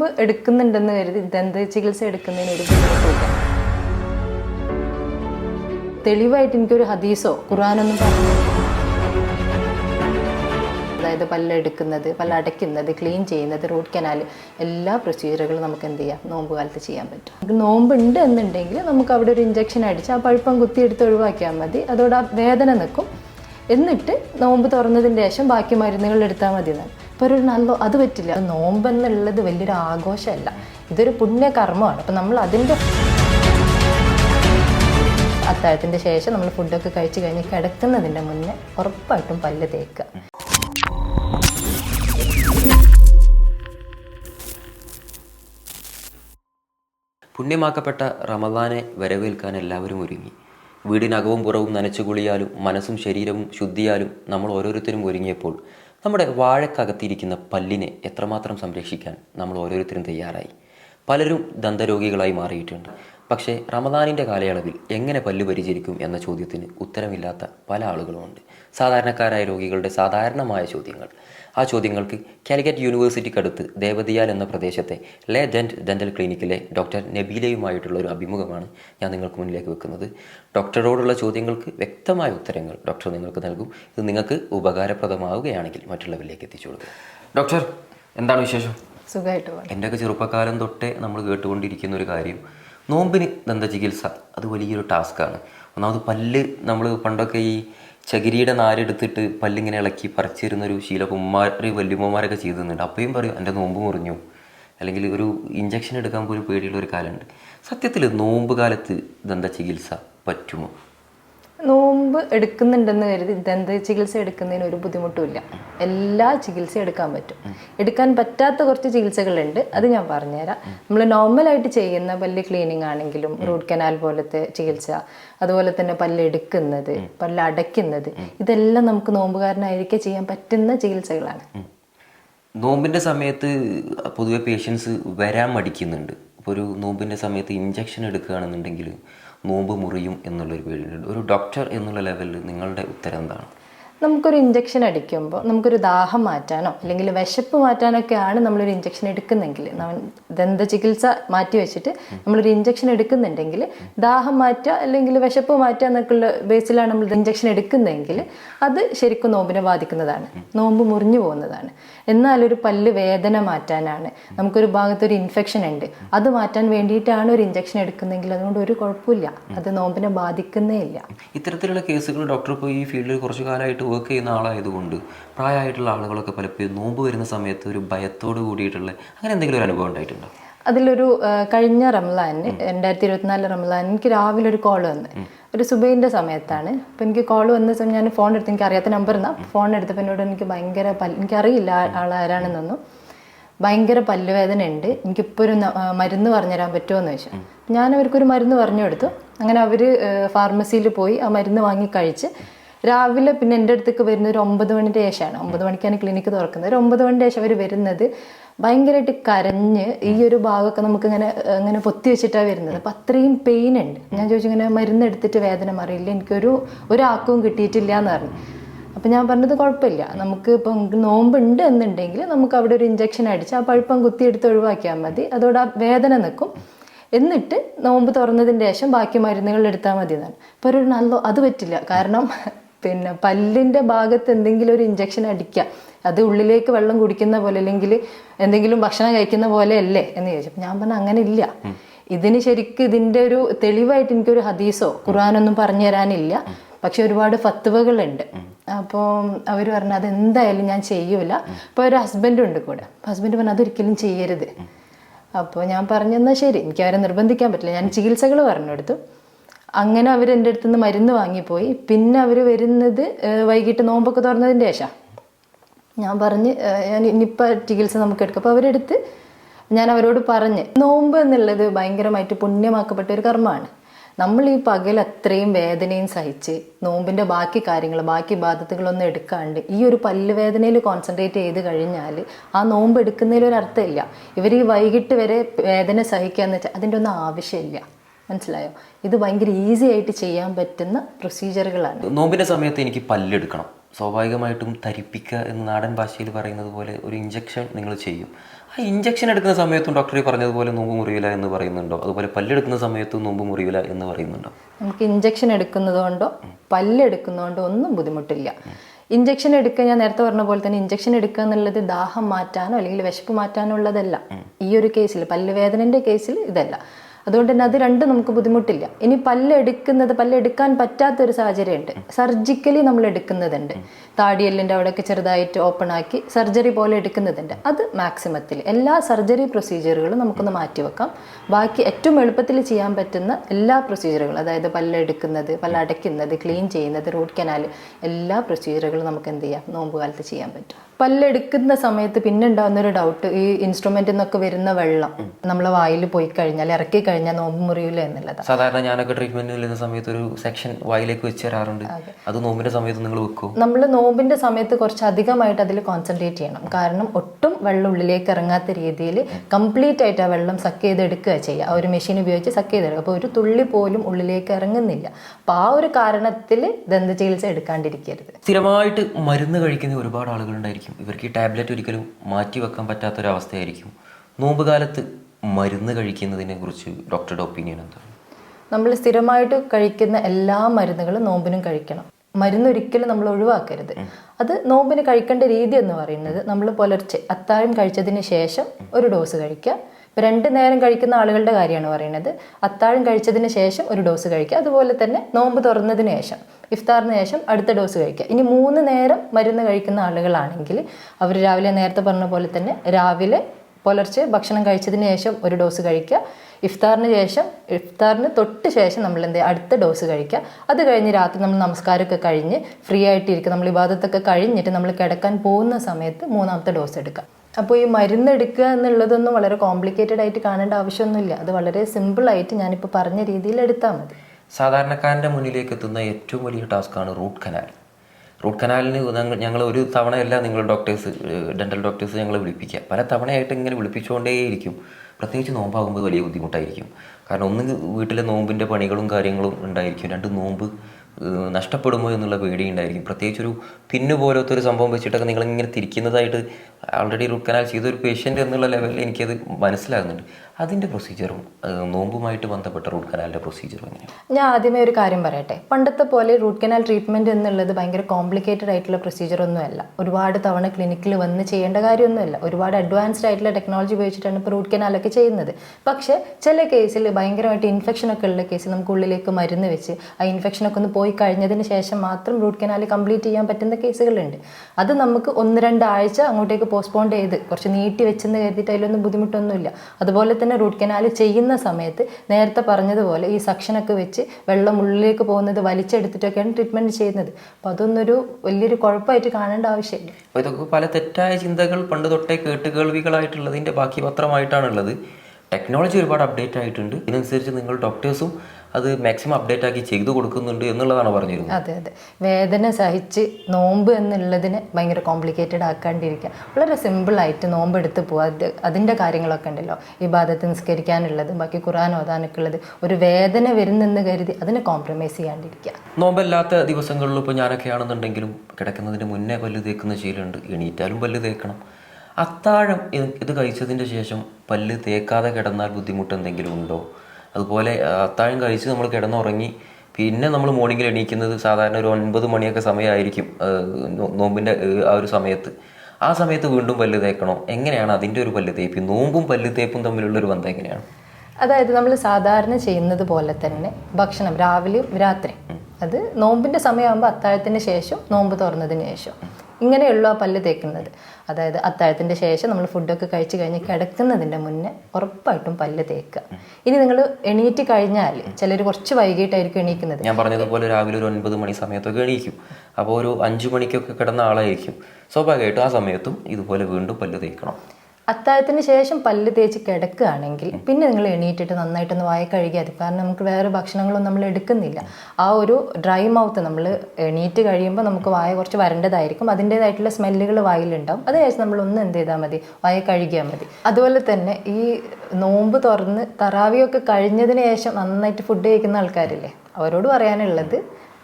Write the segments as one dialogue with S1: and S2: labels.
S1: നോമ്പ് എടുക്കുന്നുണ്ടെന്ന് കരുതി ദന്ത ചികിത്സ എടുക്കുന്നതിന് ഒരു ബുദ്ധിമുട്ടില്ല തെളിവായിട്ട് എനിക്കൊരു ഹദീസോ ഖുറാനൊന്നും പറഞ്ഞു അതായത് പല്ലെടുക്കുന്നത് പല്ലടയ്ക്കുന്നത് ക്ലീൻ ചെയ്യുന്നത് റൂട്ട് കനാൽ എല്ലാ പ്രൊസീജിയറുകളും നമുക്ക് എന്ത് ചെയ്യാം? നോമ്പ് കാലത്ത് ചെയ്യാൻ പറ്റും. നമുക്ക് നോമ്പുണ്ട് എന്നുണ്ടെങ്കിൽ നമുക്ക് അവിടെ ഒരു ഇഞ്ചക്ഷൻ അടിച്ച് ആ പഴുപ്പം കുത്തിയെടുത്ത് ഒഴിവാക്കിയാൽ മതി. അതോടെ ആ വേദന നിൽക്കും. എന്നിട്ട് നോമ്പ് തുറന്നതിന് ശേഷം ബാക്കി മരുന്നുകൾ എടുത്താൽ മതി എന്നാണ്. ഇപ്പോൾ ഒരു നല്ല അത് പറ്റില്ല. നോമ്പെന്നുള്ളത് വലിയൊരു ആഘോഷമല്ല. ഇതൊരു പുണ്യകർമ്മമാണ്. അപ്പം നമ്മൾ അതിന്റെ അത്താഴത്തിന്റെ ശേഷം നമ്മൾ ഫുഡൊക്കെ കഴിച്ച് കഴിഞ്ഞ് കിടക്കുന്നതിന്റെ മുന്നേ ഉറപ്പായിട്ടും പല്ല് തേക്കുക.
S2: പുണ്യമാക്കപ്പെട്ട റമദാനെ വരവേൽക്കാൻ എല്ലാവരും ഒരുങ്ങി. വീടിനകവും പുറവും നനച്ചു കുളിയാലും മനസ്സും ശരീരവും ശുദ്ധിയാലും നമ്മൾ ഓരോരുത്തരും ഒരുങ്ങിയപ്പോൾ നമ്മുടെ വാഴക്കകത്തിരിക്കുന്ന പല്ലിനെ എത്രമാത്രം സംരക്ഷിക്കാൻ നമ്മൾ ഓരോരുത്തരും തയ്യാറായി? പലരും ദന്തരോഗികളായി മാറിയിട്ടുണ്ട്. പക്ഷേ റമദാനിന്റെ കാലയളവിൽ എങ്ങനെ പല്ല് പരിചരിക്കും എന്ന ചോദ്യത്തിന് ഉത്തരമില്ലാത്ത പല ആളുകളുമുണ്ട് സാധാരണക്കാരായ രോഗികളുടെ സാധാരണമായ ചോദ്യങ്ങൾ. ആ ചോദ്യങ്ങൾക്ക് കാലിക്കറ്റ് യൂണിവേഴ്സിറ്റിക്കടുത്ത് ദേവതിയാൽ എന്ന പ്രദേശത്തെ ലേ ഡെന്റ് ഡെന്റൽ ക്ലിനിക്കിലെ ഡോക്ടർ നബീലയുമായിട്ടുള്ള ഒരു അഭിമുഖമാണ് ഞാൻ നിങ്ങൾക്ക് മുന്നിലേക്ക് വെക്കുന്നത്. ഡോക്ടറോടുള്ള ചോദ്യങ്ങൾക്ക് വ്യക്തമായ ഉത്തരങ്ങൾ ഡോക്ടർ നിങ്ങൾക്ക് നൽകും. ഇത് നിങ്ങൾക്ക് ഉപകാരപ്രദമാവുകയാണെങ്കിൽ മറ്റുള്ളവരിലേക്ക് എത്തിച്ചു കൊടുക്കുക. ഡോക്ടർ എന്താണ് വിശേഷം?
S1: സുഖമായിട്ട്
S2: എന്റെയൊക്കെ ചെറുപ്പക്കാലം തൊട്ടേ നമ്മൾ കേട്ടുകൊണ്ടിരിക്കുന്ന ഒരു കാര്യം നോമ്പിന് ദന്തചികിത്സ അത് വലിയൊരു ടാസ്ക്കാണ്. ഒന്നാമത് പല്ല് നമ്മൾ പണ്ടൊക്കെ ഈ ചകിരിയുടെ നാരെടുത്തിട്ട് പല്ലിങ്ങനെ ഇളക്കി പറിച്ചിരുന്നൊരു ഒരു ശീലം ഉമ്മാർ വല്യമ്മമാരൊക്കെ ചെയ്തിരുന്നുണ്ട്. അപ്പോഴും പറയും എന്റെ നോമ്പ് മുറിഞ്ഞു. അല്ലെങ്കിൽ ഒരു ഇഞ്ചക്ഷൻ എടുക്കാൻ പോലും പേടിയുള്ള ഒരു കാലമുണ്ട്. സത്യത്തിൽ നോമ്പ് കാലത്ത് ദന്തചികിത്സ പറ്റുമോ?
S1: നോമ്പ് എടുക്കുന്നുണ്ടെന്ന് കരുതി ദന്ത ചികിത്സ എടുക്കുന്നതിന് ഒരു ബുദ്ധിമുട്ടുമില്ല. എല്ലാ ചികിത്സയും എടുക്കാൻ പറ്റും. എടുക്കാൻ പറ്റാത്ത കുറച്ച് ചികിത്സകളുണ്ട്. അത് ഞാൻ പറഞ്ഞുതരാം. നമ്മൾ നോർമലായിട്ട് ചെയ്യുന്ന പല്ല് ക്ലീനിങ് ആണെങ്കിലും റൂട്ട് കനാൽ പോലത്തെ ചികിത്സ അതുപോലെ തന്നെ പല്ല് എടുക്കുന്നത് പല്ല് അടയ്ക്കുന്നത് ഇതെല്ലാം നമുക്ക് നോമ്പുകാരനായിരിക്കെ ചെയ്യാൻ പറ്റുന്ന ചികിത്സകളാണ്.
S2: നോമ്പിന്റെ സമയത്ത് പൊതുവെ പേഷ്യൻസ് വരാൻ മടിക്കുന്നുണ്ട്. ഒരു നോമ്പിന്റെ സമയത്ത് ഇഞ്ചക്ഷൻ എടുക്കുകയാണെന്നുണ്ടെങ്കിൽ നോമ്പ് മുറിയും എന്നുള്ളൊരു പേടിയുണ്ട്. ഒരു ഡോക്ടർ എന്നുള്ള ലെവലിൽ നിങ്ങളുടെ ഉത്തരം എന്താണ്?
S1: നമുക്കൊരു ഇഞ്ചക്ഷൻ അടിക്കുമ്പോൾ നമുക്കൊരു ദാഹം മാറ്റാനോ അല്ലെങ്കിൽ വിശപ്പ് മാറ്റാനൊക്കെയാണ് നമ്മളൊരു ഇഞ്ചക്ഷൻ എടുക്കുന്നെങ്കിൽ ദന്ത ചികിത്സ മാറ്റി വെച്ചിട്ട് നമ്മളൊരു ഇഞ്ചക്ഷൻ എടുക്കുന്നുണ്ടെങ്കിൽ ദാഹം മാറ്റുക അല്ലെങ്കിൽ വിശപ്പ് മാറ്റുക എന്നൊക്കെയുള്ള ബേസിലാണ് നമ്മൾ ഇഞ്ചക്ഷൻ എടുക്കുന്നതെങ്കിൽ അത് ശരിക്കും നോമ്പിനെ ബാധിക്കുന്നതാണ്. നോമ്പ് മുറിഞ്ഞു പോകുന്നതാണ്. എന്നാൽ ഒരു പല്ല് വേദന മാറ്റാനാണ്. നമുക്കൊരു ഭാഗത്ത് ഒരു ഇൻഫെക്ഷൻ ഉണ്ട്. അത് മാറ്റാൻ വേണ്ടിയിട്ടാണ് ഒരു ഇഞ്ചക്ഷൻ എടുക്കുന്നതെങ്കിൽ അതുകൊണ്ട് ഒരു കുഴപ്പമില്ല. അത് നോമ്പിനെ ബാധിക്കുന്നേ ഇല്ല.
S2: ഇത്തരത്തിലുള്ള കേസുകൾ ഡോക്ടർ ഇപ്പോൾ ഈ ഫീൽഡിൽ കുറച്ചു കാലമായിട്ട് വർക്ക് ചെയ്യുന്ന ആളായതുകൊണ്ട് പ്രായമായിട്ടുള്ള ആളുകളൊക്കെ പലപ്പോഴും നോമ്പ് വരുന്ന സമയത്ത് ഒരു ഭയത്തോട് കൂടിയിട്ടുള്ള അങ്ങനെ എന്തെങ്കിലും ഒരു അനുഭവം ഉണ്ടായിട്ടുണ്ടോ?
S1: അതിലൊരു കഴിഞ്ഞ റംലാനിന് രണ്ടായിരത്തി ഇരുപത്തിനാല് റംലാൻ എനിക്ക് രാവിലെ ഒരു കോൾ വന്ന്. ഒരു സുബൈന്റെ സമയത്താണ്. അപ്പോൾ എനിക്ക് കോൾ വന്ന സമയം ഞാൻ ഫോൺ എടുത്ത് എനിക്ക് അറിയാത്ത നമ്പർ എന്നാൽ ഫോൺ എടുത്തപ്പോൾ എന്നോട് എനിക്ക് ഭയങ്കര പല്ല് എനിക്കറിയില്ല ആളാരാണെന്നൊന്നും ഭയങ്കര പല്ലുവേദന ഉണ്ട്. എനിക്കിപ്പോൾ ഒരു മരുന്ന് പറഞ്ഞുതരാൻ പറ്റുമോ എന്ന് ചോദിച്ചു. ഞാൻ അവർക്കൊരു മരുന്ന് പറഞ്ഞു കൊടുത്തു. അങ്ങനെ അവർ ഫാർമസിയിൽ പോയി ആ മരുന്ന് വാങ്ങി കഴിച്ച് രാവിലെ പിന്നെ എന്റെ അടുത്തേക്ക് വരുന്ന ഒരു ഒമ്പത് മണിന്റെ ശേഷമാണ്. ഒമ്പത് മണിക്കാണ് ക്ലിനിക്ക് തുറക്കുന്നത്. ഒരു ഒമ്പത് മണിന്റെ ശേഷം അവർ വരുന്നത് ഭയങ്കരമായിട്ട് കരഞ്ഞ് ഈ ഒരു ഭാഗമൊക്കെ നമുക്ക് ഇങ്ങനെ ഇങ്ങനെ പൊത്തി വെച്ചിട്ടാണ് വരുന്നത്. അപ്പം അത്രയും പെയിൻ ഉണ്ട്. ഞാൻ ചോദിച്ചു ഇങ്ങനെ മരുന്ന് എടുത്തിട്ട് വേദന മാറിയില്ല എനിക്കൊരു ഒരാക്കവും കിട്ടിയിട്ടില്ല എന്ന് പറഞ്ഞു. അപ്പം ഞാൻ പറഞ്ഞത് കുഴപ്പമില്ല. നമുക്ക് ഇപ്പം നോമ്പുണ്ട് എന്നുണ്ടെങ്കിൽ നമുക്ക് അവിടെ ഒരു ഇഞ്ചക്ഷൻ അടിച്ച് ആ പഴുപ്പം കുത്തിയെടുത്ത് ഒഴിവാക്കിയാൽ മതി. അതോടെ ആ വേദന നിൽക്കും. എന്നിട്ട് നോമ്പ് തുറന്നതിന് ശേഷം ബാക്കി മരുന്നുകൾ എടുത്താൽ മതി എന്നാണ് അപ്പോൾ ഒരു നല്ല അത് പറ്റില്ല. കാരണം പിന്നെ പല്ലിന്റെ ഭാഗത്ത് എന്തെങ്കിലും ഒരു ഇഞ്ചക്ഷൻ അടിക്കുക. അത് ഉള്ളിലേക്ക് വെള്ളം കുടിക്കുന്ന പോലെ അല്ലെങ്കിൽ എന്തെങ്കിലും ഭക്ഷണം കഴിക്കുന്ന പോലെ അല്ലേ എന്ന് ചോദിച്ചു. ഞാൻ പറഞ്ഞു അങ്ങനെ ഇല്ല. ഇതിന് ശരിക്കും ഇതിന്റെ ഒരു തെളിവായിട്ട് എനിക്കൊരു ഹദീസോ ഖുർആാനൊന്നും പറഞ്ഞു തരാനില്ല. പക്ഷെ ഒരുപാട് ഫത്തുവകളുണ്ട് അപ്പോൾ അവർ പറഞ്ഞു അതെന്തായാലും ഞാൻ ചെയ്യൂല. അപ്പോൾ ഒരു ഹസ്ബൻഡ് ഉണ്ട് കൂടെ. ഹസ്ബൻഡ് പറഞ്ഞു അതൊരിക്കലും ചെയ്യരുത്. അപ്പോൾ ഞാൻ പറഞ്ഞെന്നാൽ ശരി. എനിക്ക് അവരെ നിർബന്ധിക്കാൻ പറ്റില്ല. ഞാൻ ചികിത്സകൾ പറഞ്ഞു കൊടുത്തു. അങ്ങനെ അവർ എന്റെ അടുത്ത് നിന്ന് മരുന്ന് വാങ്ങിപ്പോയി. പിന്നെ അവർ വരുന്നത് വൈകിട്ട് നോമ്പൊക്കെ തുറന്നതിന്റെ ശേഷം. ഞാൻ പറഞ്ഞ് ഞാൻ ഇനിയിപ്പോൾ ചികിത്സ നമുക്ക് എടുക്കാം. അപ്പോൾ അവരെടുത്ത് ഞാൻ അവരോട് പറഞ്ഞ് നോമ്പ് എന്നുള്ളത് ഭയങ്കരമായിട്ട് പുണ്യമാക്കപ്പെട്ട ഒരു കർമ്മമാണ്. നമ്മൾ ഈ പകൽ അത്രയും വേദനയും സഹിച്ച് നോമ്പിന്റെ ബാക്കി കാര്യങ്ങൾ ബാക്കി ബാധ്യതകളൊന്നും എടുക്കാണ്ട് ഈ ഒരു പല്ലുവേദനയിൽ കോൺസെൻട്രേറ്റ് ചെയ്ത് കഴിഞ്ഞാൽ ആ നോമ്പ് അർത്ഥമില്ല ഇവർ ഈ വൈകിട്ട് വരെ വേദന സഹിക്കുക എന്ന് വെച്ചാൽ അതിന്റെ ഒന്നും ആവശ്യമില്ല. മനസ്സിലായോ? ഇത് ഭയങ്കര ഈസി ആയിട്ട് ചെയ്യാൻ പറ്റുന്ന പ്രൊസീജിയറുകളാണ്
S2: നോമ്പിന്റെ സമയത്ത് എനിക്ക് പല്ലെടുക്കണം. സ്വാഭാവികമായിട്ടും തരിപ്പിക്കുക എന്ന് നാടൻ ഭാഷയിൽ പറയുന്നത് പോലെ ഒരു ഇഞ്ചക്ഷൻ നിങ്ങൾ ചെയ്യും. ആ ഇഞ്ചക്ഷൻ എടുക്കുന്ന സമയത്തും ഡോക്ടർ പറഞ്ഞതുപോലെ നോമ്പ് മുറിയില്ല എന്ന് പറയുന്നുണ്ടോ? അതുപോലെ പല്ലെടുക്കുന്ന സമയത്തും നോമ്പ് മുറിയില്ല എന്ന് പറയുന്നുണ്ടോ?
S1: നമുക്ക് ഇഞ്ചക്ഷൻ എടുക്കുന്നതുകൊണ്ടോ പല്ലെടുക്കുന്നതുകൊണ്ടോ ഒന്നും ബുദ്ധിമുട്ടില്ല. ഇഞ്ചക്ഷൻ എടുക്കുക ഞാൻ നേരത്തെ പറഞ്ഞ പോലെ തന്നെ ഇഞ്ചക്ഷൻ എടുക്കുക എന്നുള്ളത് ദാഹം മാറ്റാനോ അല്ലെങ്കിൽ വിശപ്പ് മാറ്റാനോ ഉള്ളതല്ല. ഈ ഒരു കേസിൽ പല്ലുവേദനന്റെ കേസിൽ ഇതല്ല. അതുകൊണ്ട് തന്നെ അത് രണ്ടും നമുക്ക് ബുദ്ധിമുട്ടില്ല. ഇനി പല്ല് എടുക്കുന്നത് പല്ല് എടുക്കാൻ പറ്റാത്ത ഒരു സാഹചര്യമുണ്ട് സർജിക്കലി നമ്മൾ എടുക്കുന്നതുണ്ട്. താടിയെല്ലിന്റെ അവിടെയൊക്കെ ചെറുതായിട്ട് ഓപ്പൺ ആക്കി സർജറി പോലെ എടുക്കുന്നതുണ്ട്. അത് മാക്സിമത്തിൽ എല്ലാ സർജറി പ്രൊസീജിയറുകളും നമുക്കൊന്ന് മാറ്റിവെക്കാം ബാക്കി ഏറ്റവും എളുപ്പത്തിൽ ചെയ്യാൻ പറ്റുന്ന എല്ലാ പ്രൊസീജിയറുകളും അതായത് പല്ല് എടുക്കുന്നത് പല്ല് അടയ്ക്കുന്നത് ക്ലീൻ ചെയ്യുന്നത് റൂട്ട് കനാൽ എല്ലാ പ്രൊസീജിയറുകളും നമുക്ക് എന്ത് ചെയ്യാം? നോമ്പ് കാലത്ത് ചെയ്യാൻ പറ്റും. പല്ലെടുക്കുന്ന സമയത്ത് പിന്നെ ഉണ്ടാകുന്ന ഒരു ഡൗട്ട് ഈ ഇൻസ്ട്രുമെന്റിൽ നിന്നൊക്കെ വരുന്ന വെള്ളം നമ്മളെ വായിൽ പോയി കഴിഞ്ഞാൽ ഇറക്കി കഴിഞ്ഞാൽ നോമ്പ് മുറിയില്ല എന്നുള്ളതാണ്.
S2: സാധാരണ ഞാനൊക്കെ ട്രീറ്റ്മെന്റ് ചെയ്യുന്ന സമയത്ത് ഒരു സെക്ഷൻ വായിലേക്ക് വെച്ച് തരാറുണ്ട് അത്. നോമ്പിന്റെ സമയത്ത് നിങ്ങൾ വെക്കും?
S1: നമ്മൾ നോമ്പിന്റെ സമയത്ത് കുറച്ച് അധികമായിട്ട് അതിൽ കോൺസെൻട്രേറ്റ് ചെയ്യണം. കാരണം ഒട്ടും വെള്ളം ഉള്ളിലേക്ക് ഇറങ്ങാത്ത രീതിയിൽ കംപ്ലീറ്റ് ആയിട്ട് ആ വെള്ളം സക്ക് ചെയ്തെടുക്കുക ചെയ്യുക ആ ഒരു മെഷീൻ ഉപയോഗിച്ച് സക്ക് ചെയ്തെടുക്കുക. അപ്പോൾ ഒരു തുള്ളി പോലും ഉള്ളിലേക്ക് ഇറങ്ങുന്നില്ല. അപ്പോൾ ആ ഒരു കാരണത്തിൽ ദന്ത ചികിത്സ എടുക്കാണ്ടിരിക്കരുത്.
S2: സ്ഥിരമായിട്ട് മരുന്ന് കഴിക്കുന്ന ഒരുപാട് ആളുകളുണ്ടായിരിക്കും. ഇവർക്ക് ഈ ടാബ്ലറ്റ് ഒരിക്കലും മാറ്റി വെക്കാൻ പറ്റാത്തൊരവസ്ഥയായിരിക്കും. നോമ്പ് കാലത്ത് മരുന്ന് കഴിക്കുന്നതിനെ കുറിച്ച് ഡോക്ടറുടെ ഒപ്പീനിയൻ എന്താണ്?
S1: നമ്മൾ സ്ഥിരമായിട്ട് കഴിക്കുന്ന എല്ലാ മരുന്നുകളും നോമ്പിനും കഴിക്കണം. മരുന്ന് ഒരിക്കലും നമ്മൾ ഒഴിവാക്കരുത്. അത് നോമ്പിന് കഴിക്കേണ്ട രീതി എന്ന് പറയുന്നത് നമ്മൾ പുലർച്ചെ അത്താഴം കഴിച്ചതിന് ശേഷം ഒരു ഡോസ് കഴിക്കുക. രണ്ട് നേരം കഴിക്കുന്ന ആളുകളുടെ കാര്യമാണ് പറയുന്നത്. അത്താഴം കഴിച്ചതിന് ശേഷം ഒരു ഡോസ് കഴിക്കുക. അതുപോലെ തന്നെ നോമ്പ് തുറന്നതിന് ശേഷം ഇഫ്താറിന് ശേഷം അടുത്ത ഡോസ് കഴിക്കുക. ഇനി മൂന്ന് നേരം മരുന്ന് കഴിക്കുന്ന ആളുകളാണെങ്കിൽ അവർ രാവിലെ നേരത്തെ പറഞ്ഞ പോലെ തന്നെ രാവിലെ പുലർച്ചെ ഭക്ഷണം കഴിച്ചതിന് ശേഷം ഒരു ഡോസ് കഴിക്കുക. ഇഫ്താറിന് ശേഷം ഇഫ്താറിന് തൊട്ട് ശേഷം നമ്മൾ എന്ത് അടുത്ത ഡോസ് കഴിക്കുക. അത് കഴിഞ്ഞ് രാത്രി നമ്മൾ നമസ്കാരമൊക്കെ കഴിഞ്ഞ് ഫ്രീ ആയിട്ടിരിക്കുക. നമ്മൾ വിവാദത്തൊക്കെ കഴിഞ്ഞിട്ട് നമ്മൾ കിടക്കാൻ പോകുന്ന സമയത്ത് മൂന്നാമത്തെ ഡോസ് എടുക്കുക. അപ്പോൾ ഈ മരുന്ന് എടുക്കുക എന്നുള്ളതൊന്നും വളരെ കോംപ്ലിക്കേറ്റഡ് ആയിട്ട് കാണേണ്ട ആവശ്യമൊന്നുമില്ല. അത് വളരെ സിമ്പിളായിട്ട് ഞാനിപ്പോൾ പറഞ്ഞ രീതിയിൽ എടുത്താൽ മതി.
S2: സാധാരണക്കാരന്റെ മുന്നിലേക്ക് എത്തുന്ന ഏറ്റവും വലിയ ടാസ്ക്കാണ് റൂട്ട് കനാൽ റൂട്ട് കനാലിന് ഞങ്ങൾ ഒരു തവണയല്ല നിങ്ങൾ ഡോക്ടേഴ്സ് ഡെന്റൽ ഡോക്ടേഴ്സ് ഞങ്ങൾ വിളിപ്പിക്കുക. പല തവണയായിട്ട് ഇങ്ങനെ വിളിപ്പിച്ചുകൊണ്ടേയിരിക്കും. പ്രത്യേകിച്ച് നോമ്പാകുമ്പോൾ വലിയ ബുദ്ധിമുട്ടായിരിക്കും. കാരണം ഒന്ന് വീട്ടിലെ നോമ്പിന്റെ പണികളും കാര്യങ്ങളും ഉണ്ടായിരിക്കും. രണ്ട് നോമ്പ് നഷ്ടപ്പെടുമോ എന്നുള്ള പേടി ഉണ്ടായിരിക്കും. പ്രത്യേകിച്ച് ഒരു പിന്നു പോലത്തെ ഒരു സംഭവം വെച്ചിട്ടൊക്കെ നിങ്ങളിങ്ങനെ തിരിക്കുന്നതായിട്ട് ആൾറെഡി റൂട്ട് കനാൽ ചെയ്ത പേഷ്യന്റ് എന്നുള്ള ലെവലിൽ എനിക്കത് മനസ്സിലാകുന്നുണ്ട്. അതിന്റെ പ്രൊസീജിയറും നോമ്പുമായിട്ട് ബന്ധപ്പെട്ട റൂട്ട് കനാലിന്റെ പ്രൊസീജിയറും എങ്ങനെയാണ്
S1: ഞാൻ ആദ്യമേ ഒരു കാര്യം പറയട്ടെ. പണ്ടത്തെ പോലെ റൂട്ട് കനാൽ ട്രീറ്റ്മെന്റ് എന്നുള്ളത് ഭയങ്കര കോംപ്ലിക്കേറ്റഡ് ആയിട്ടുള്ള പ്രൊസീജിയർ ഒന്നുമല്ല. ഒരുപാട് തവണ ക്ലിനിക്കിൽ വന്ന് ചെയ്യേണ്ട കാര്യമൊന്നുമല്ല. ഒരുപാട് അഡ്വാൻസ്ഡ് ആയിട്ടുള്ള ടെക്നോളജി ഉപയോഗിച്ചിട്ടാണ് ഇപ്പോൾ റൂട്ട് കനാലൊക്കെ ചെയ്യുന്നത്. പക്ഷേ ചില കേസിൽ ഭയങ്കരമായിട്ട് ഇൻഫെക്ഷൻ ഒക്കെ ഉള്ള കേസിൽ നമുക്ക് ഉള്ളിലേക്ക് മരുന്ന് വെച്ച് ആ ഇൻഫെക്ഷൻ ഒക്കെ ഒന്ന് പോയി കഴിഞ്ഞതിന് ശേഷം മാത്രം റൂട്ട് കനാൽ കംപ്ലീറ്റ് ചെയ്യാൻ പറ്റുന്ന കേസുകളുണ്ട് അത് നമുക്ക് ഒന്ന് രണ്ടാഴ്ച അങ്ങോട്ടേക്ക് പോസ്റ്റ്പോൺ ചെയ്ത് കുറച്ച് നീട്ടി വെച്ചെന്ന് കരുതിയിട്ട് അതിലൊന്നും ബുദ്ധിമുട്ടൊന്നുമില്ല. അതുപോലെ തന്നെ റൂട്ട് കനാൽ ചെയ്യുന്ന സമയത്ത് നേരത്തെ പറഞ്ഞതുപോലെ ഈ സക്ഷനൊക്കെ വെച്ച് വെള്ളം ഉള്ളിലേക്ക് പോകുന്നത് വലിച്ചെടുത്തിട്ടൊക്കെയാണ് ട്രീറ്റ്മെന്റ് ചെയ്യുന്നത്. അപ്പോൾ അതൊന്നൊരു വലിയൊരു കുഴപ്പമായിട്ട് കാണേണ്ട ആവശ്യമില്ല.
S2: അപ്പോൾ ഇതൊക്കെ പല തെറ്റായ ചിന്തകൾ പണ്ട് തൊട്ടേ കേട്ടുകേൾവികളായിട്ടുള്ളതിന്റെ ബാക്കി പത്രമായിട്ടാണുള്ളത്. ടെക്നോളജി ഒരുപാട് അപ്ഡേറ്റ് ആയിട്ടുണ്ട്. ഇതനുസരിച്ച് നിങ്ങൾ ഡോക്ടേഴ്സും അത് മാക്സിമം അപ്ഡേറ്റ് ആക്കി ചെയ്തു കൊടുക്കുന്നുണ്ട് എന്നുള്ളതാണ് പറഞ്ഞിരുന്നത്.
S1: അതെ അതെ. വേദന സഹിച്ച് നോമ്പ് എന്നുള്ളതിനെ ഭയങ്കര കോംപ്ലിക്കേറ്റഡ് ആക്കാണ്ടിരിക്കുക. വളരെ സിമ്പിളായിട്ട് നോമ്പ് എടുത്ത് പോവുക. അത് അതിന്റെ കാര്യങ്ങളൊക്കെ ഉണ്ടല്ലോ. ഈ ബാധത്തെ നിസ്കരിക്കാനുള്ളത് ബാക്കി ഖുറാൻ ഓതാനൊക്കെ ഉള്ളത് ഒരു വേദന വരുന്നെന്ന് കരുതി അതിനെ കോംപ്രമൈസ് ചെയ്യാണ്ടിരിക്കുക.
S2: നോമ്പല്ലാത്ത ദിവസങ്ങളിൽ ഇപ്പോൾ ഞാനൊക്കെ ആണെന്നുണ്ടെങ്കിലും കിടക്കുന്നതിന് മുന്നേ പല്ല് തേക്കുന്ന ശീലമുണ്ട്. എണീറ്റാലും പല്ല് തേക്കണം. അത്താഴം ഇത് ഇത് കഴിച്ചതിന്റെ ശേഷം പല്ല് തേക്കാതെ കിടന്നാൽ ബുദ്ധിമുട്ട് എന്തെങ്കിലും ഉണ്ടോ? അതുപോലെ അത്താഴം കഴിച്ച് നമ്മൾ കിടന്നുറങ്ങി പിന്നെ നമ്മൾ മോർണിംഗിൽ എണീക്കുന്നത് സാധാരണ ഒരു ഒൻപത് മണിയൊക്കെ സമയമായിരിക്കും നോമ്പിന്റെ ആ, ആ ഒരു സമയത്ത്. ആ സമയത്ത് വീണ്ടും പല്ല് തേക്കണോ? എങ്ങനെയാണ് അതിന്റെ ഒരു പല്ല് തേപ്പ്? നോമ്പും പല്ല് തേപ്പും തമ്മിലുള്ള ഒരു ബന്ധം എങ്ങനെയാണ്?
S1: അതായത് നമ്മൾ സാധാരണ ചെയ്യുന്നത് പോലെ തന്നെ ഭക്ഷണം രാവിലെയും രാത്രിയും. അത് നോമ്പിന്റെ സമയമാകുമ്പോൾ അത്താഴത്തിന് ശേഷം നോമ്പ് തുറന്നതിന് ശേഷം. ഇങ്ങനെയുള്ള പല്ല് തേക്കുന്നത്. അതായത് അത്താഴത്തിന്റെ ശേഷം നമ്മൾ ഫുഡൊക്കെ കഴിച്ച് കഴിഞ്ഞ് കിടക്കുന്നതിന്റെ മുന്നേ ഉറപ്പായിട്ടും പല്ല് തേക്കുക. ഇനി നിങ്ങൾ എണീറ്റ് കഴിഞ്ഞാൽ ചിലർ കുറച്ച് വൈകിട്ടായിരിക്കും എണീക്കുന്നത്.
S2: ഞാൻ പറഞ്ഞതുപോലെ രാവിലെ ഒരു ഒൻപത് മണി സമയത്തൊക്കെ എണീക്കും. അപ്പോൾ ഒരു അഞ്ച് മണിക്കൊക്കെ കിടന്ന ആളായിരിക്കും. സ്വാഭാവികമായിട്ടും ആ സമയത്തും ഇതുപോലെ വീണ്ടും പല്ല് തേക്കണം.
S1: അത്താഴത്തിന് ശേഷം പല്ല് തേച്ച് കിടക്കുകയാണെങ്കിൽ പിന്നെ നിങ്ങൾ എണീറ്റിട്ട് നന്നായിട്ടൊന്ന് വായ കഴുകിയാൽ മതി. കാരണം നമുക്ക് വേറെ ഭക്ഷണങ്ങളൊന്നും നമ്മൾ എടുക്കുന്നില്ല. ആ ഒരു ഡ്രൈ മൗത്ത് നമ്മൾ എണീറ്റ് കഴിയുമ്പോൾ നമുക്ക് വായ കുറച്ച് വരേണ്ടതായിരിക്കും. അതിന്റേതായിട്ടുള്ള സ്മെല്ലുകൾ വായിലുണ്ടാവും. അതിനുശേഷം നമ്മൾ ഒന്ന് എന്ത് ചെയ്താൽ മതി? വായ കഴുകിയാൽ മതി. അതുപോലെ തന്നെ ഈ നോമ്പ് തുറന്ന് തറാവിയൊക്കെ കഴിഞ്ഞതിന് ശേഷം നന്നായിട്ട് ഫുഡ് കഴിക്കുന്ന ആൾക്കാരില്ലേ? അവരോട് പറയാനുള്ളത്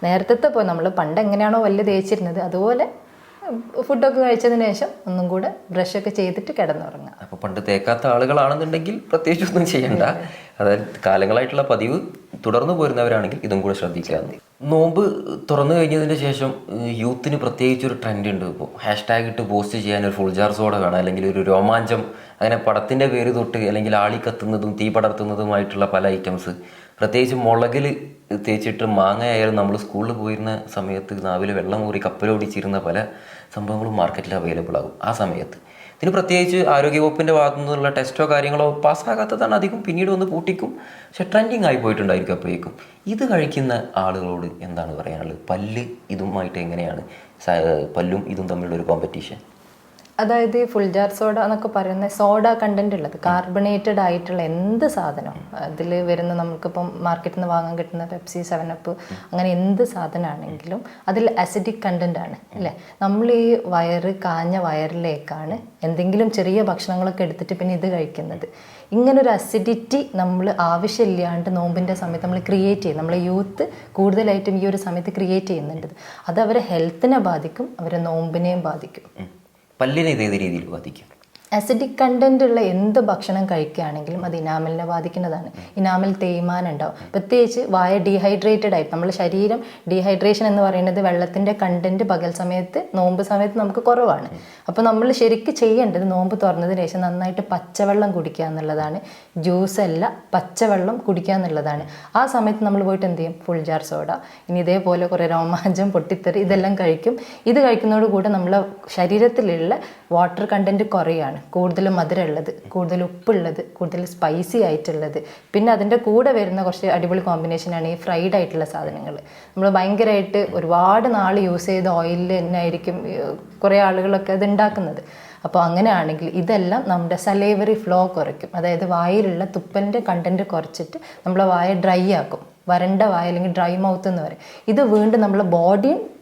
S1: നേരത്തെ പോയി നമ്മൾ പണ്ട് എങ്ങനെയാണോ വല്ല് തേച്ചിരുന്നത്. അതുപോലെ ഫുഡൊക്കെ കഴിച്ചതിന് ശേഷം ഒന്നും കൂടെ ബ്രഷൊക്കെ ചെയ്തിട്ട് കിടന്നുറങ്ങുക
S2: അപ്പോൾ പണ്ട് തേക്കാത്ത ആളുകളാണെന്നുണ്ടെങ്കിൽ പ്രത്യേകിച്ച് ഒന്നും ചെയ്യണ്ട അതായത് കാലങ്ങളായിട്ടുള്ള പതിവ് തുടർന്നു പോരുന്നവരാണെങ്കിൽ ഇതും കൂടെ ശ്രദ്ധിക്കുക നോമ്പ് തുറന്നു കഴിഞ്ഞതിന് ശേഷം യൂത്തിന് പ്രത്യേകിച്ച് ഒരു ട്രെൻഡ് ഉണ്ട് ഇപ്പോൾ ഹാഷ്ടാഗ് ഇട്ട് പോസ്റ്റ് ചെയ്യാൻ ഒരു ഫുൾ ജാർ സോഡ വേണം അല്ലെങ്കിൽ ഒരു രോമാഞ്ചം അങ്ങനെ പടത്തിന്റെ പേര് തൊട്ട് അല്ലെങ്കിൽ ആളി കത്തുന്നതും തീ പടർത്തുന്നതുമായിട്ടുള്ള പല ഐറ്റംസ് പ്രത്യേകിച്ച് മുളകിൽ തേച്ചിട്ട് മാങ്ങ ആയാലും നമ്മൾ സ്കൂളിൽ പോയിരുന്ന സമയത്ത് നാവിൽ വെള്ളം കൂറി കപ്പലോടിച്ചിരുന്ന പല സംഭവങ്ങളും മാർക്കറ്റിൽ അവൈലബിൾ ആകും. ആ സമയത്ത്. ഇതിന് പ്രത്യേകിച്ച് ആരോഗ്യവകുപ്പിന്റെ ഭാഗത്തു നിന്നുള്ള ടെസ്റ്റോ കാര്യങ്ങളോ പാസ്സാകാത്തതാണ് അധികം പിന്നീട് വന്ന് പൂട്ടിക്കും. പക്ഷെ ട്രെൻഡിങ് ആയി പോയിട്ടുണ്ടായിരിക്കും അപ്പോഴേക്കും. ഇത് കഴിക്കുന്ന ആളുകളോട് എന്താണ് പറയാനുള്ളത്? പല്ല് ഇതുമായിട്ട് എങ്ങനെയാണ്? പല്ലും ഇതും തമ്മിലുള്ള ഒരു കോമ്പറ്റീഷൻ
S1: അതായത് ഈ ഫുൾജാർ സോഡ എന്നൊക്കെ പറയുന്ന സോഡ കണ്ടന്റ് ഉള്ളത് കാർബണേറ്റഡ് ആയിട്ടുള്ള എന്ത് സാധനം അതിൽ വരുന്ന നമുക്കിപ്പം മാർക്കറ്റിൽ നിന്ന് വാങ്ങാൻ കിട്ടുന്ന പെപ്സി സെവൻ അപ്പ് അങ്ങനെ എന്ത് സാധനമാണെങ്കിലും അതിൽ അസിഡിക് കണ്ടന്റ് ആണ് അല്ലേ? നമ്മൾ ഈ വയറ് കാഞ്ഞ വയറിലേക്കാണ് എന്തെങ്കിലും ചെറിയ ഭക്ഷണങ്ങളൊക്കെ എടുത്തിട്ട് പിന്നെ ഇത് കഴിക്കുന്നത്. ഇങ്ങനൊരു അസിഡിറ്റി നമ്മൾ ആവശ്യമില്ലാണ്ട് നോമ്പിന്റെ സമയത്ത് നമ്മൾ ക്രിയേറ്റ് ചെയ്യും. നമ്മളെ യൂത്ത് കൂടുതലായിട്ടും ഈ ഒരു സമയത്ത് ക്രിയേറ്റ് ചെയ്യുന്നുണ്ട്. അത് അവരെ ഹെൽത്തിനെ ബാധിക്കും അവരെ നോമ്പിനെയും ബാധിക്കും.
S2: പല്ലിനെ ഇത് രീതിയിൽ ബാധിക്കും?
S1: അസിഡിക് കണ്ടന്റ് ഉള്ള എന്ത് ഭക്ഷണം കഴിക്കുകയാണെങ്കിലും അത് ഇനാമലിനെ ബാധിക്കുന്നതാണ്. ഇനാമൽ തേയ്മാനം ഉണ്ടാവും പ്രത്യേകിച്ച് വായ ഡീഹൈഡ്രേറ്റഡ് ആയി. നമ്മുടെ ശരീരം ഡീഹൈഡ്രേഷൻ എന്ന് പറയുന്നത് വെള്ളത്തിന്റെ കണ്ടന്റ് പകൽ സമയത്ത് നോമ്പ് സമയത്ത് നമുക്ക് കുറവാണ്. അപ്പോൾ നമ്മൾ ശരിക്ക് ചെയ്യേണ്ടത് നോമ്പ് തുറന്നതിന് ശേഷം നന്നായിട്ട് പച്ചവെള്ളം കുടിക്കുക എന്നുള്ളതാണ്. ജ്യൂസ് അല്ല പച്ചവെള്ളം കുടിക്കുക എന്നുള്ളതാണ്. ആ സമയത്ത് നമ്മൾ പോയിട്ട് എന്ത് ചെയ്യും? ഫുൾ ജാർ സോഡ ഇനി ഇതേപോലെ കുറേ രോമാഞ്ചം പൊട്ടിത്തെറി ഇതെല്ലാം കഴിക്കും. ഇത് കഴിക്കുന്നതോടുകൂടെ നമ്മളെ ശരീരത്തിലുള്ള വാട്ടർ കണ്ടന്റ് കുറയാണ്. കൂടുതൽ മധുരമുള്ളത് കൂടുതൽ ഉപ്പുള്ളത് കൂടുതൽ സ്പൈസി ആയിട്ടുള്ളത്. പിന്നെ അതിന്റെ കൂടെ വരുന്ന കുറച്ച് അടിപൊളി കോമ്പിനേഷനാണ് ഈ ഫ്രൈഡ് ആയിട്ടുള്ള സാധനങ്ങൾ. നമ്മൾ ഭയങ്കരമായിട്ട് ഒരുപാട് നാൾ യൂസ് ചെയ്ത ഓയിലിൽ തന്നെ ആയിരിക്കും കുറേ ആളുകളൊക്കെ അത് ഉണ്ടാക്കുന്നത് അപ്പോൾ അങ്ങനെയാണെങ്കിൽ ഇതെല്ലാം നമ്മുടെ സലേവറി ഫ്ലോ കുറയ്ക്കും. അതായത് വായിലുള്ള തുപ്പലിന്റെ കണ്ടന്റ് കുറച്ചിട്ട് നമ്മളെ വായ ഡ്രൈ ആക്കും. വരണ്ട വായ അല്ലെങ്കിൽ ഡ്രൈ മൗത്ത് എന്ന് പറയും. ഇത് വീണ്ടും നമ്മളെ ബോഡിയും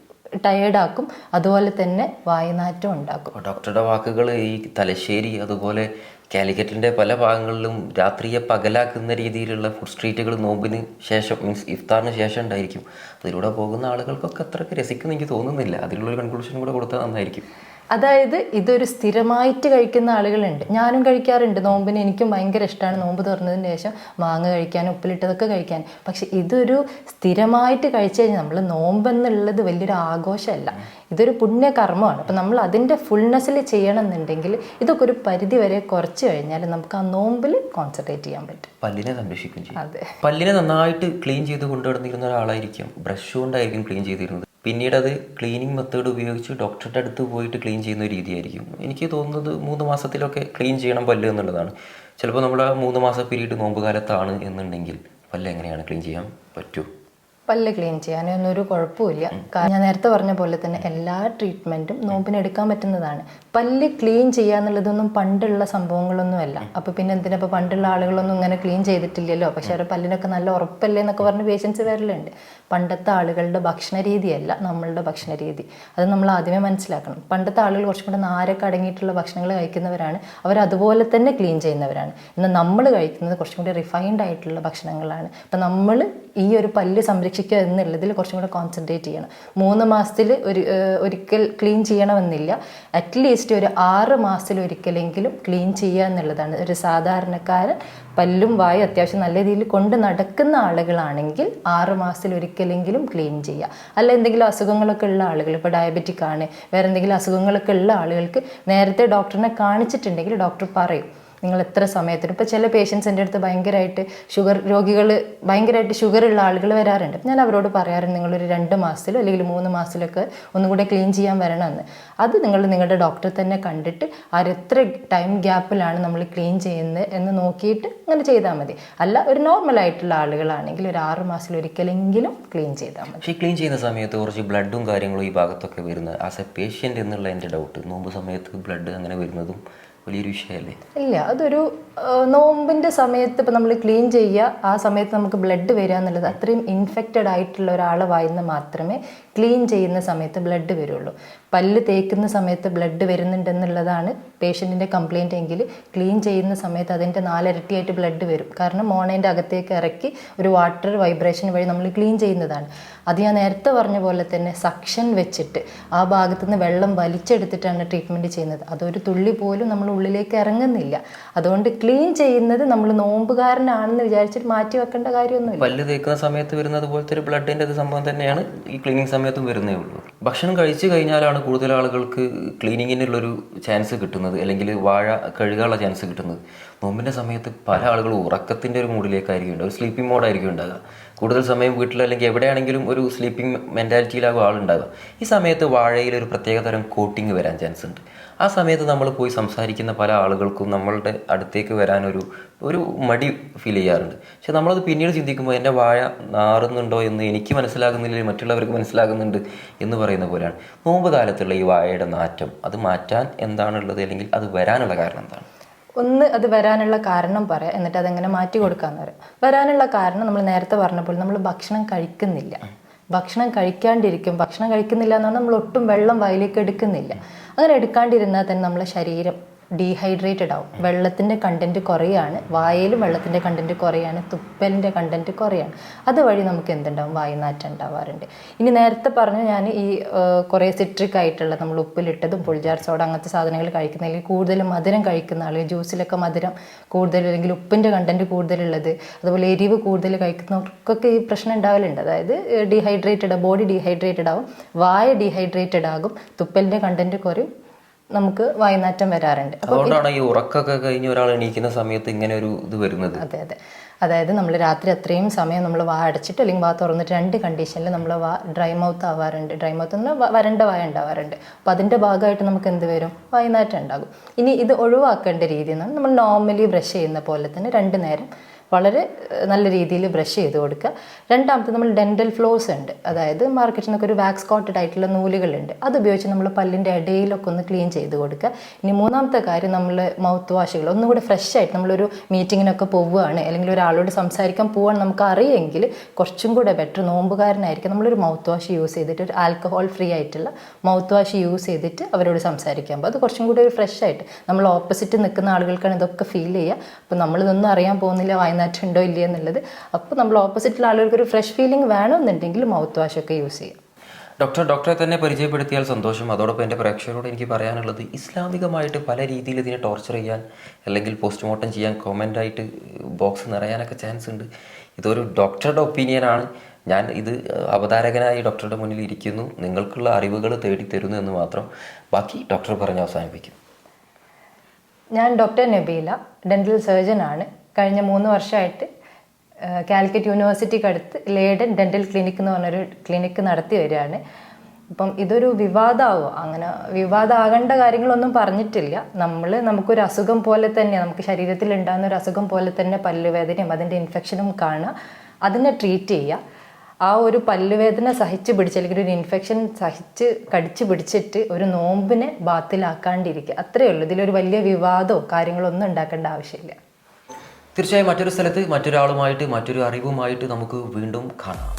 S1: ടയേർഡാക്കും അതുപോലെ തന്നെ വായുനാറ്റം ഉണ്ടാക്കും.
S2: ഡോക്ടറുടെ വാക്കുകൾ ഈ തലശ്ശേരി അതുപോലെ കാലിക്കറ്റിന്റെ പല ഭാഗങ്ങളിലും രാത്രിയെ പകലാക്കുന്ന രീതിയിലുള്ള ഫുഡ് സ്ട്രീറ്റുകൾ നോമ്പിന് ശേഷം മീൻസ് ഇഫ്താറിന് ശേഷം ഉണ്ടായിരിക്കും. അതിലൂടെ പോകുന്ന ആളുകൾക്കൊക്കെ അത്രയ്ക്ക് രസിക്കുന്ന എനിക്ക് തോന്നുന്നില്ല. അതിലുള്ളൊരു കൺക്ലൂഷൻ കൂടെ കൊടുത്താൽ നന്നായിരിക്കും.
S1: അതായത് ഇതൊരു സ്ഥിരമായിട്ട് കഴിക്കുന്ന ആളുകളുണ്ട്. ഞാനും കഴിക്കാറുണ്ട്. നോമ്പിന് എനിക്കും ഭയങ്കര ഇഷ്ടമാണ് നോമ്പ് തുറന്നതിന് ശേഷം മാങ്ങ കഴിക്കാൻ ഉപ്പിലിട്ടതൊക്കെ കഴിക്കാൻ. പക്ഷെ ഇതൊരു സ്ഥിരമായിട്ട് കഴിച്ചു കഴിഞ്ഞാൽ നമ്മൾ നോമ്പ് എന്നുള്ളത് വലിയൊരു ആഘോഷമല്ല. ഇതൊരു പുണ്യകർമ്മമാണ്. അപ്പം നമ്മൾ അതിന്റെ ഫുൾനെസ്സിൽ ചെയ്യണമെന്നുണ്ടെങ്കിൽ ഇതൊക്കെ ഒരു പരിധി വരെ കുറച്ച് കഴിഞ്ഞാൽ നമുക്ക് ആ നോമ്പിൽ കോൺസെൻട്രേറ്റ് ചെയ്യാൻ പറ്റും.
S2: പല്ലിനെ സംരക്ഷിക്കും
S1: അതെ.
S2: പല്ലിനെ നന്നായിട്ട് ക്ലീൻ ചെയ്ത് കൊണ്ടുവന്നിരുന്ന ഒരാളായിരിക്കും. ബ്രഷ് കൊണ്ടായിരിക്കും ക്ലീൻ ചെയ്തിരുന്നത്. പിന്നീട് അത് ക്ലീനിങ് മെത്തേഡ് ഉപയോഗിച്ച് ഡോക്ടറുടെ അടുത്ത് പോയിട്ട് ക്ലീൻ ചെയ്യുന്ന രീതിയായിരിക്കും. എനിക്ക് തോന്നുന്നത് മൂന്ന് മാസത്തിലൊക്കെ ക്ലീൻ ചെയ്യണം പല്ല് എന്നുള്ളതാണ്. ചിലപ്പോൾ നമ്മുടെ മൂന്ന് മാസ പീരീഡ് നോമ്പ് കാലത്താണ് എന്നുണ്ടെങ്കിൽ പല്ല് എങ്ങനെയാണ് ക്ലീൻ ചെയ്യാൻ പറ്റൂ?
S1: പല്ല് ക്ലീൻ ചെയ്യാനൊന്നും ഒരു കുഴപ്പമില്ല. കാരണം ഞാൻ നേരത്തെ പറഞ്ഞ പോലെ തന്നെ എല്ലാ ട്രീറ്റ്മെന്റും നോമ്പിന് എടുക്കാൻ പറ്റുന്നതാണ്. പല്ല് ക്ലീൻ ചെയ്യുക എന്നുള്ളതൊന്നും പണ്ടുള്ള സംഭവങ്ങളൊന്നുമല്ല. അപ്പോൾ പിന്നെ എന്തിനാ? ഇപ്പോൾ പണ്ടുള്ള ആളുകളൊന്നും ഇങ്ങനെ ക്ലീൻ ചെയ്തിട്ടില്ലല്ലോ. പക്ഷെ അവരുടെ പല്ലിനൊക്കെ നല്ല ഉറപ്പല്ലേ എന്നൊക്കെ പറഞ്ഞ് പേഷ്യൻസ് വരലുണ്ട്. പണ്ടത്തെ ആളുകളുടെ ഭക്ഷണ രീതിയല്ല നമ്മളുടെ ഭക്ഷണ രീതി. അത് നമ്മൾ ആദ്യമേ മനസ്സിലാക്കണം. പണ്ടത്തെ ആളുകൾ കുറച്ചും കൂടെ നാരൊക്കെ അടങ്ങിയിട്ടുള്ള ഭക്ഷണങ്ങൾ കഴിക്കുന്നവരാണ്. അവർ അതുപോലെ തന്നെ ക്ലീൻ ചെയ്യുന്നവരാണ്. എന്നാൽ നമ്മൾ കഴിക്കുന്നത് കുറച്ചും കൂടി റിഫൈൻഡ് ആയിട്ടുള്ള ഭക്ഷണങ്ങളാണ്. അപ്പം നമ്മൾ ഈ ഒരു പല്ല് സംരക്ഷിക്കുക എന്നുള്ളതിൽ കുറച്ചും കൂടെ കോൺസെൻട്രേറ്റ് ചെയ്യണം. മൂന്ന് മാസത്തിൽ ഒരു ഒരിക്കൽ ക്ലീൻ ചെയ്യണമെന്നില്ല. അറ്റ്ലീസ്റ്റ് ഒരു ആറ് മാസത്തിലൊരിക്കലെങ്കിലും ക്ലീൻ ചെയ്യുക എന്നുള്ളതാണ്. ഒരു സാധാരണക്കാരൻ പല്ലും വായും അത്യാവശ്യം നല്ല രീതിയിൽ കൊണ്ട് നടക്കുന്ന ആളുകളാണെങ്കിൽ ആറ് മാസത്തിലൊരിക്കലെങ്കിലും ക്ലീൻ ചെയ്യുക. അല്ല എന്തെങ്കിലും അസുഖങ്ങളൊക്കെ ഉള്ള ആളുകൾ ഇപ്പോൾ ഡയബറ്റിക് ആണ് വേറെ എന്തെങ്കിലും അസുഖങ്ങളൊക്കെ ഉള്ള ആളുകൾക്ക് നേരത്തെ ഡോക്ടറിനെ കാണിച്ചിട്ടുണ്ടെങ്കിൽ ഡോക്ടർ പറയും നിങ്ങൾ എത്ര സമയത്തിന്? ഇപ്പോൾ ചില പേഷ്യൻസ് എന്റെ അടുത്ത് ഭയങ്കരമായിട്ട് ഷുഗർ രോഗികൾ ഭയങ്കരമായിട്ട് ഷുഗർ ഉള്ള ആളുകൾ വരാറുണ്ട്. ഞാൻ അവരോട് പറയാറുണ്ട് നിങ്ങളൊരു രണ്ട് മാസത്തിലോ അല്ലെങ്കിൽ മൂന്ന് മാസത്തിലൊക്കെ ഒന്നും കൂടെ ക്ലീൻ ചെയ്യാൻ വരണമെന്ന്. അത് നിങ്ങൾ നിങ്ങളുടെ ഡോക്ടറെ തന്നെ കണ്ടിട്ട് ആ എത്ര ടൈം ഗ്യാപ്പിലാണ് നമ്മൾ ക്ലീൻ ചെയ്യുന്നത് എന്ന് നോക്കിയിട്ട് അങ്ങനെ ചെയ്താൽ മതി. അല്ല ഒരു നോർമൽ ആയിട്ടുള്ള ആളുകളാണെങ്കിൽ ഒരു ആറ് മാസത്തിൽ ഒരിക്കലെങ്കിലും ക്ലീൻ ചെയ്താൽ മതി.
S2: ക്ലീൻ ചെയ്യുന്ന സമയത്ത് കുറച്ച് ബ്ലഡും കാര്യങ്ങളും ഈ ഭാഗത്തൊക്കെ വരുന്നത്. ആസ് എ പേഷ്യന്റ് എന്നുള്ള എന്റെ ഡൗട്ട് നോമ്പ് സമയത്ത് ബ്ലഡ് അങ്ങനെ വരുന്നതും വലിയൊരു വിഷയമല്ലേ?
S1: ഇല്ല അതൊരു നോമ്പിന്റെ സമയത്ത് ഇപ്പം നമ്മൾ ക്ലീൻ ചെയ്യുക ആ സമയത്ത് നമുക്ക് ബ്ലഡ് വരിക എന്നുള്ളത് അത്രയും ഇൻഫെക്റ്റഡ് ആയിട്ടുള്ള ഒരാളെ വായിന്ന് മാത്രമേ ക്ലീൻ ചെയ്യുന്ന സമയത്ത് ബ്ലഡ് വരുള്ളൂ. പല്ല് തേക്കുന്ന സമയത്ത് ബ്ലഡ് വരുന്നുണ്ടെന്നുള്ളതാണ് പേഷ്യന്റിന്റെ കംപ്ലയിന്റ് എങ്കിൽ ക്ലീൻ ചെയ്യുന്ന സമയത്ത് അതിന്റെ നാലിരട്ടിയായിട്ട് ബ്ലഡ് വരും. കാരണം മോണേന്റെ അകത്തേക്ക് ഇറക്കി ഒരു വാട്ടർ വൈബ്രേഷൻ വഴി നമ്മൾ ക്ലീൻ ചെയ്യുന്നതാണ്. അത് ഞാൻ നേരത്തെ പറഞ്ഞ പോലെ തന്നെ സക്ഷൻ വെച്ചിട്ട് ആ ഭാഗത്തു നിന്ന് വെള്ളം വലിച്ചെടുത്തിട്ടാണ് ട്രീറ്റ്മെന്റ് ചെയ്യുന്നത്. അതൊരു തുള്ളി പോലും നമ്മൾ ഉള്ളിലേക്ക് ഇറങ്ങുന്നില്ല. അതുകൊണ്ട് ക്ലീൻ ചെയ്യുന്നത് നമ്മൾ നോമ്പുകാരനാണെന്ന് വിചാരിച്ചിട്ട് മാറ്റി വെക്കേണ്ട കാര്യമൊന്നുമില്ല.
S2: പല്ല് തേക്കുന്ന സമയത്ത് വരുന്നത് പോലത്തെ ഒരു ബ്ലഡിന്റെ സംഭവം തന്നെയാണ് ഈ ക്ലീനിങ് സമയത്തും വരുന്നേ ഉള്ളൂ. ഭക്ഷണം കഴിച്ചു കഴിഞ്ഞാലാണ് കൂടുതൽ ആളുകൾക്ക് ക്ലീനിങ്ങിനുള്ളൊരു ചാൻസ് കിട്ടുന്നത്. അല്ലെങ്കിൽ വാഴ കഴുകാനുള്ള ചാൻസ് കിട്ടുന്നത്. നോമ്പിന്റെ സമയത്ത് പല ആളുകളും ഉറക്കത്തിന്റെ ഒരു മൂഡിലേക്കായിരിക്കും ഉണ്ടാവുക. ഒരു സ്ലീപ്പിംഗ് മോഡായിരിക്കും ഉണ്ടാകുക കൂടുതൽ സമയം വീട്ടിൽ അല്ലെങ്കിൽ എവിടെയാണെങ്കിലും ഒരു സ്ലീപ്പിംഗ് മെന്റാലിറ്റിയിലാകും ആളുണ്ടാകുക ഈ സമയത്ത് വാഴയിൽ ഒരു പ്രത്യേകതരം കോട്ടിങ് വരാൻ ചാൻസ് ഉണ്ട്. ആ സമയത്ത് നമ്മൾ പോയി സംസാരിക്കുന്ന പല ആളുകൾക്കും നമ്മളുടെ അടുത്തേക്ക് വരാനൊരു ഒരു മടി ഫീൽ ചെയ്യാറുണ്ട്. പക്ഷെ നമ്മളത് പിന്നീട് ചിന്തിക്കുമ്പോൾ എന്റെ വാഴ നാറുന്നുണ്ടോ എന്ന് എനിക്ക് മനസ്സിലാകുന്നില്ല മറ്റുള്ളവർക്ക് മനസ്സിലാകുന്നുണ്ട് എന്ന് പറയുന്ന പോലെയാണ്. നോമ്പ് കാലത്തുള്ള ഈ വാഴയുടെ നാറ്റം അത് മാറ്റാൻ എന്താണുള്ളത് അല്ലെങ്കിൽ അത് വരാനുള്ള കാരണം എന്താണ്?
S1: ഒന്ന് അത് വരാനുള്ള കാരണം പറയാം എന്നിട്ട് അതെങ്ങനെ മാറ്റി കൊടുക്കാന്ന് പറയാം വരാനുള്ള കാരണം നമ്മൾ നേരത്തെ പറഞ്ഞപ്പോൾ നമ്മൾ ഭക്ഷണം കഴിക്കുന്നില്ല. ഭക്ഷണം കഴിക്കാണ്ടിരിക്കും. ഭക്ഷണം കഴിക്കുന്നില്ല എന്ന് പറഞ്ഞാൽ നമ്മൾ ഒട്ടും വെള്ളം വയലേക്ക് എടുക്കുന്നില്ല. അങ്ങനെ എടുക്കാണ്ടിരുന്നാൽ തന്നെ നമ്മളെ ശരീരം ഡീഹൈഡ്രേറ്റഡ് ആവും. വെള്ളത്തിന്റെ കണ്ടന്റ് കുറയാണ്. വായയിലും വെള്ളത്തിന്റെ കണ്ടന്റ് കുറയാണ്. തുപ്പലിന്റെ കണ്ടന്റ് കുറയാണ്. അതുവഴി നമുക്ക് എന്തുണ്ടാവും? വായുനാറ്റം ഉണ്ടാവാറുണ്ട്. ഇനി നേരത്തെ പറഞ്ഞു ഞാൻ ഈ കുറേ സിട്രിക് ആയിട്ടുള്ള നമ്മൾ ഉപ്പിലിട്ടതും പുളിജാർ സോഡ അങ്ങനത്തെ സാധനങ്ങൾ കഴിക്കുന്നതിൽ കൂടുതൽ മധുരം കഴിക്കുന്ന ആളുകൾ ജ്യൂസിലൊക്കെ മധുരം കൂടുതൽ അല്ലെങ്കിൽ ഉപ്പിന്റെ കണ്ടന്റ് കൂടുതലുള്ളത് അതുപോലെ എരിവ് കൂടുതൽ കഴിക്കുന്നവർക്കൊക്കെ ഈ പ്രശ്നം ഉണ്ടാവലുണ്ട്. അതായത് ഡീഹൈഡ്രേറ്റഡ് ബോഡി ഡീഹൈഡ്രേറ്റഡ് ആവും. വായ ഡീഹൈഡ്രേറ്റഡ് ആകും. തുപ്പലിന്റെ കണ്ടന്റ് കുറയും. നമുക്ക് വായനാറ്റം വരാറുണ്ട്.
S2: അതുകൊണ്ടാണ് ഈ ഉറക്കൊക്കെ കഴിഞ്ഞ് ഒരാൾ എണീക്കുന്ന സമയത്ത് ഇങ്ങനെ ഒരു ഇത് വരുന്നത്.
S1: അതെ അതെ. അതായത് നമ്മൾ രാത്രി അത്രയും സമയം നമ്മൾ വാ അടച്ചിട്ട് അല്ലെങ്കിൽ വാ തുറന്നിട്ട് രണ്ട് കണ്ടീഷനിൽ നമ്മൾ വാ ഡ്രൈ മൗത്ത് ആവാറുണ്ട്. ഡ്രൈ മൗത്ത് എന്ന് പറഞ്ഞാൽ വരണ്ട വായ ഉണ്ടാവാറുണ്ട്. അപ്പം അതിന്റെ ഭാഗമായിട്ട് നമുക്ക് എന്ത് വരും? വായനാറ്റം ഉണ്ടാകും. ഇനി ഇത് ഒഴിവാക്കേണ്ട രീതി എന്നാണ് നമ്മൾ നോർമലി ബ്രഷ് ചെയ്യുന്ന പോലെ തന്നെ രണ്ട് നേരം വളരെ നല്ല രീതിയിൽ ബ്രഷ് ചെയ്ത് കൊടുക്കുക. രണ്ടാമത്തെ നമ്മൾ ഡെന്റൽ ഫ്ലോസ് ഉണ്ട്. അതായത് മാർക്കറ്റിൽ നിന്നൊക്കെ ഒരു വാക്സ് കോട്ടഡ് ആയിട്ടുള്ള നൂലുകളുണ്ട്. അത് ഉപയോഗിച്ച് നമ്മൾ പല്ലിന്റെ ഇടയിലൊക്കെ ഒന്ന് ക്ലീൻ ചെയ്ത് കൊടുക്കുക. ഇനി മൂന്നാമത്തെ കാര്യം നമ്മൾ മൗത്ത് വാഷുകൾ ഒന്നും കൂടെ ഫ്രഷ് ആയിട്ട് നമ്മളൊരു മീറ്റിങ്ങിനൊക്കെ പോവുകയാണ്. അല്ലെങ്കിൽ ഒരാളോട് സംസാരിക്കാൻ പോവാണ് നമുക്ക് അറിയെങ്കിൽ കുറച്ചും കൂടെ ബെറ്റർ നോമ്പുകാരനായിരിക്കും. നമ്മളൊരു മൗത്ത് വാഷ് യൂസ് ചെയ്തിട്ട് ഒരു ആൽക്കഹോൾ ഫ്രീ ആയിട്ടുള്ള മൗത്ത് വാഷ് യൂസ് ചെയ്തിട്ട് അവരോട് സംസാരിക്കാൻ അപ്പോൾ അത് കുറച്ചും കൂടി ഒരു ഫ്രഷ് ആയിട്ട് നമ്മൾ ഓപ്പോസിറ്റ് നിൽക്കുന്ന ആളുകൾക്കാണ് ഇതൊക്കെ ഫീൽ ചെയ്യുക. അപ്പോൾ നമ്മളിതൊന്നും അറിയാൻ പോകുന്നില്ല. വായനാറ്റം ഉണ്ടോ ഇല്ലയോ എന്നുള്ളത്. അപ്പോൾ നമ്മൾ ഓപ്പോസിറ്റുള്ള ആളുകൾക്ക് ഒരു ഫ്രഷ് ഫീലിംഗ് വേണമെന്നുണ്ടെങ്കിൽ മൗത്ത് വാഷ് ഒക്കെ യൂസ് ചെയ്യാം.
S2: ഡോക്ടർ ഡോക്ടറെ തന്നെ പരിചയപ്പെടുത്തിയാൽ സന്തോഷം. അതോടൊപ്പം എന്റെ പ്രേക്ഷകരോട് എനിക്ക് പറയാനുള്ളത് ഇസ്ലാമികമായിട്ട് പല രീതിയിൽ ഇതിനെ ടോർച്ചർ ചെയ്യാൻ അല്ലെങ്കിൽ പോസ്റ്റ്മോർട്ടം ചെയ്യാൻ കോമന്റായിട്ട് ബോക്സ് നിറയാനൊക്കെ ചാൻസ് ഉണ്ട്. ഇതൊരു ഡോക്ടറുടെ ഒപ്പീനിയനാണ് ഞാൻ ഇത് അവതാരകനായി ഡോക്ടറുടെ മുന്നിൽ ഇരിക്കുന്നു. നിങ്ങൾക്കുള്ള അറിവുകൾ തേടി തരുന്നു എന്ന് മാത്രം. ബാക്കി ഡോക്ടർ പറഞ്ഞ് അവസാനിപ്പിക്കും.
S1: ഞാൻ ഡോക്ടർ നബീല ഡെന്റൽ സർജൻ ആണ്. കഴിഞ്ഞ മൂന്ന് വർഷമായിട്ട് കാലിക്കറ്റ് യൂണിവേഴ്സിറ്റിക്ക് അടുത്ത് ലേഡൻ ഡെന്റൽ ക്ലിനിക് എന്ന് പറഞ്ഞൊരു ക്ലിനിക്ക് നടത്തി വരികയാണ്. അപ്പം ഇതൊരു വിവാദമാവോ അങ്ങനെ വിവാദമാകേണ്ട കാര്യങ്ങളൊന്നും പറഞ്ഞിട്ടില്ല. നമ്മൾ നമുക്കൊരു അസുഖം പോലെ തന്നെ നമുക്ക് ശരീരത്തിൽ ഉണ്ടാകുന്ന ഒരു അസുഖം പോലെ തന്നെ പല്ലുവേദനയും അതിന്റെ ഇൻഫെക്ഷനും കാണുക അതിനെ ട്രീറ്റ് ചെയ്യുക. ആ ഒരു പല്ലുവേദന സഹിച്ച് പിടിച്ച് അല്ലെങ്കിൽ ഒരു ഇൻഫെക്ഷൻ സഹിച്ച് കടിച്ച് പിടിച്ചിട്ട് ഒരു നോമ്പിനെ ബാത്തിലാക്കാണ്ടിരിക്കുക. അത്രയേ ഉള്ളൂ ഇതിലൊരു വലിയ വിവാദമോ കാര്യങ്ങളോ ഒന്നും ഉണ്ടാക്കേണ്ട ആവശ്യമില്ല.
S2: തീർച്ചയായും മറ്റൊരു സ്ഥലത്ത് മറ്റൊരാളുമായിട്ട് മറ്റൊരു അറിവുമായിട്ട് നമുക്ക് വീണ്ടും കാണാം.